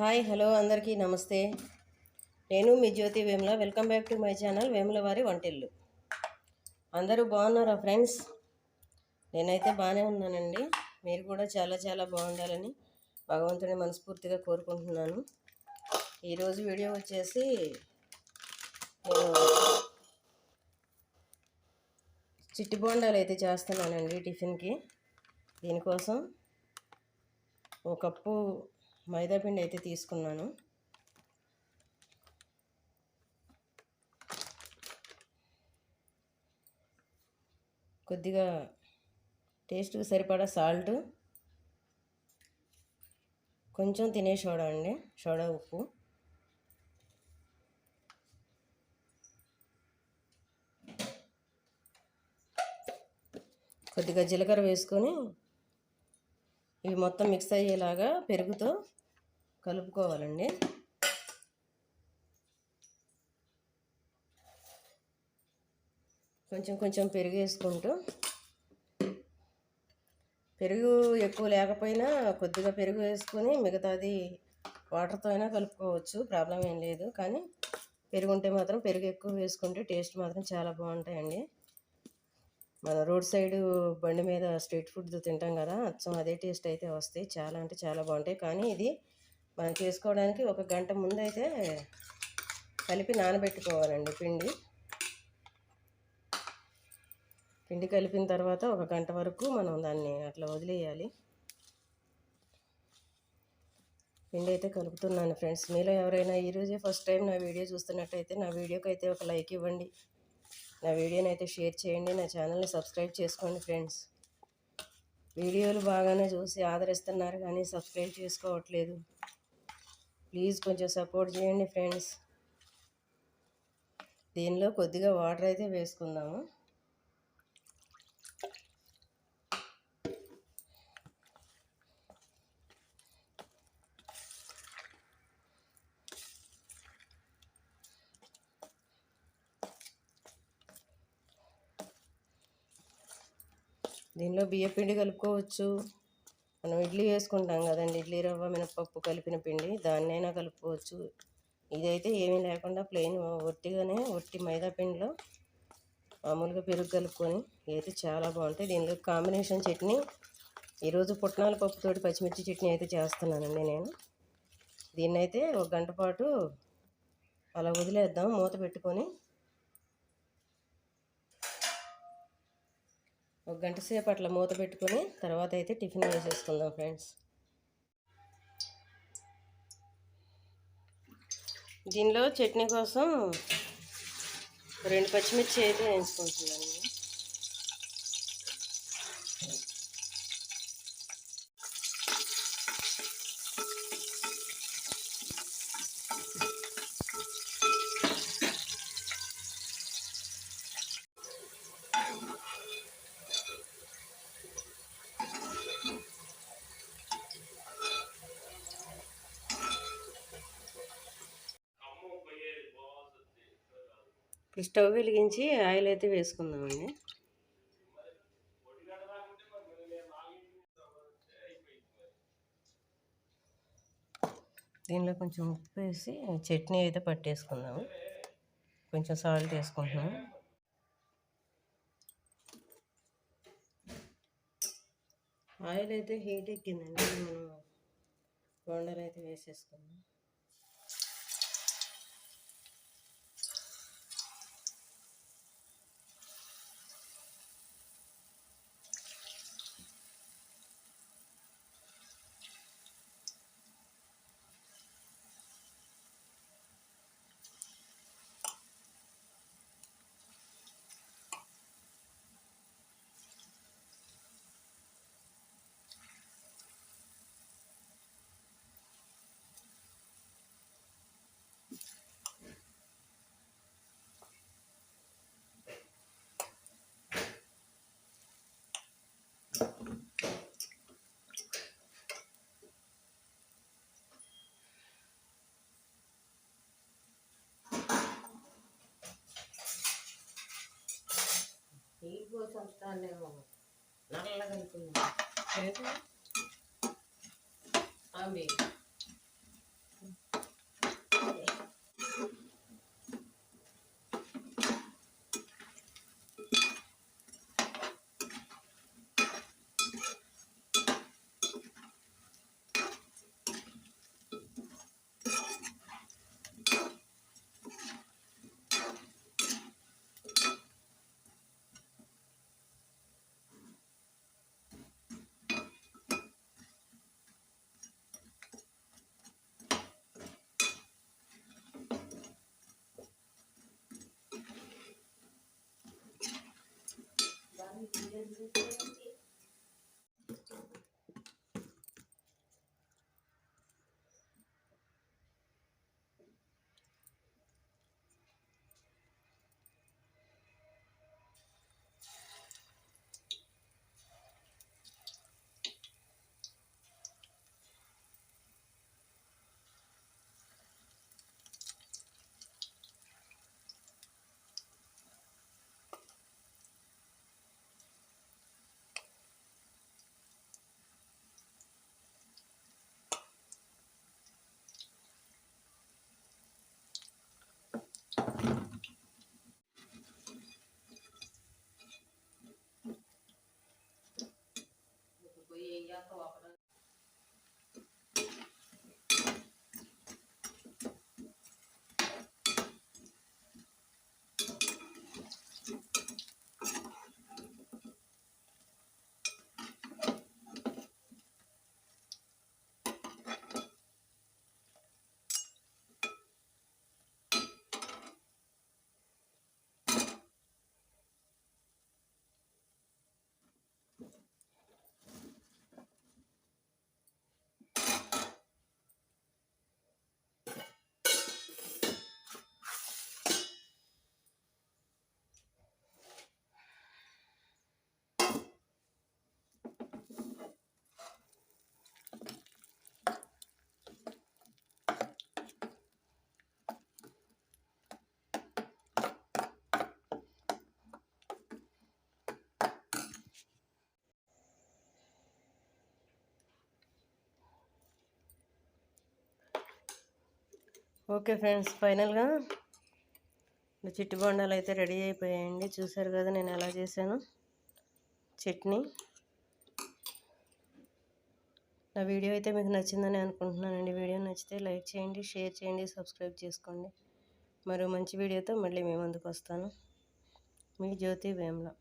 Hi hello అందరికీ నమస్తే. నేను మీ Jyothi Vemula. Welcome back to my channel Vemula వారి వంటిల్లు. అందరూ బాగున్నారా ఫ్రెండ్స్? నేనైతే బాగానే ఉన్నానండి. మీరు కూడా చాలా చాలా బాగుండాలని భగవంతుని మనస్ఫూర్తిగా కోరుకుంటున్నాను. ఈరోజు వీడియో వచ్చేసి నేను చిట్టి బోండాలు అయితే చేస్తున్నానండి టిఫిన్కి. దీనికోసం ఒక కప్పు మైదాపిండి అయితే తీసుకున్నాను. కొద్దిగా టేస్ట్కి సరిపడా సాల్ట్ కొంచెం తినే సోడా అండి సోడా ఉప్పు. కొద్దిగా జీలకర్ర వేసుకొని ఇవి మొత్తం మిక్స్ అయ్యేలాగా పెరుగుతో కలుపుకోవాలండి. కొంచెం కొంచెం పెరుగు వేసుకుంటూ పెరుగు ఎక్కువ లేకపోయినా కొద్దిగా పెరుగు వేసుకొని మిగతాది వాటర్తో అయినా కలుపుకోవచ్చు ప్రాబ్లం ఏం లేదు. కానీ పెరుగు ఉంటే మాత్రం పెరుగు ఎక్కువ వేసుకుంటే టేస్ట్ మాత్రం చాలా బాగుంటాయండి. మన రోడ్ సైడ్ బండి మీద స్ట్రీట్ ఫుడ్ తింటాం కదా అచ్చం అదే టేస్ట్ అయితే వస్తాయి. చాలా అంటే చాలా బాగుంటాయి. కానీ ఇది మనం చేసుకోవడానికి ఒక గంట ముందు అయితే కలిపి నానబెట్టుకోవాలండి పిండి. పిండి కలిపిన తర్వాత ఒక గంట వరకు మనం దాన్ని అట్లా వదిలేయాలి. పిండి అయితే కలుపుతున్నాను ఫ్రెండ్స్. మీలో ఎవరైనా ఈరోజే ఫస్ట్ టైం నా వీడియో చూస్తున్నట్టయితే నా వీడియోకి అయితే ఒక లైక్ ఇవ్వండి. నా వీడియోని అయితే షేర్ చేయండి. నా ఛానల్ని సబ్స్క్రైబ్ చేసుకోండి ఫ్రెండ్స్. వీడియోలు బాగానే చూసి ఆదరిస్తున్నారు కానీ సబ్స్క్రైబ్ చేసుకోవట్లేదు. ప్లీజ్ కొంచెం సపోర్ట్ చేయండి ఫ్రెండ్స్. దీనిలో కొద్దిగా వాటర్ అయితే వేసుకుందాము. దీనిలో బియ్య పిండి కలుపుకోవచ్చు. మనం ఇడ్లీ వేసుకుంటాం కదండి. ఇడ్లీ రవ్వ మినపప్పు కలిపిన పిండి దాన్నైనా కలుపుకోవచ్చు. ఇదైతే ఏమీ లేకుండా ప్లెయిన్ ఒట్టిగానే ఒట్టి మైదా పిండిలో మామూలుగా పెరుగు కలుపుకొని అయితే చాలా బాగుంటాయి. దీనిలో కాంబినేషన్ చట్నీ ఈరోజు పుట్నాల పప్పుతోటి పచ్చిమిర్చి చట్నీ అయితే చేస్తున్నానండి నేను. దీన్నైతే ఒక గంట పాటు అలా వదిలేద్దాం. మూత పెట్టుకొని ఒక గంట సేపు అట్లా మూత పెట్టుకొని తర్వాత అయితే టిఫిన్ వేసేసుకుందాం ఫ్రెండ్స్. దీనిలో చట్నీ కోసం రెండు పచ్చిమిర్చి అయితే వేసుకుంటున్నాను స్టవ్ వెలిగించి ఆయిల్ అయితే వేసుకుందామండి. దీనిలో కొంచెం ఉప్పు వేసి చట్నీ అయితే పట్టేసుకుందాము. కొంచెం సాల్ట్ వేసుకుంటున్నాము. ఆయిల్ అయితే హీట్ ఎక్కిందండి. మనం బొండలు అయితే వేసేసుకుందాం. నీళ్ళు పోసి ఉంచుతానేమో నల్లగా అనుకున్నా ఆమె Okay friends ఫైనల్గా చిట్టి బొండాలు అయితే రెడీ అయిపోయాయండి. చూసారు కదా నేను ఎలా చేశాను? చట్నీ. నా వీడియో అయితే మీకు నచ్చిందని అనుకుంటున్నానండి. వీడియో నచ్చితే లైక్ చేయండి షేర్ చేయండి సబ్స్క్రైబ్ చేసుకోండి. మరో మంచి వీడియోతో మళ్ళీ మేము ముందుకు వస్తాను. మీ జ్యోతి వేమ్లా.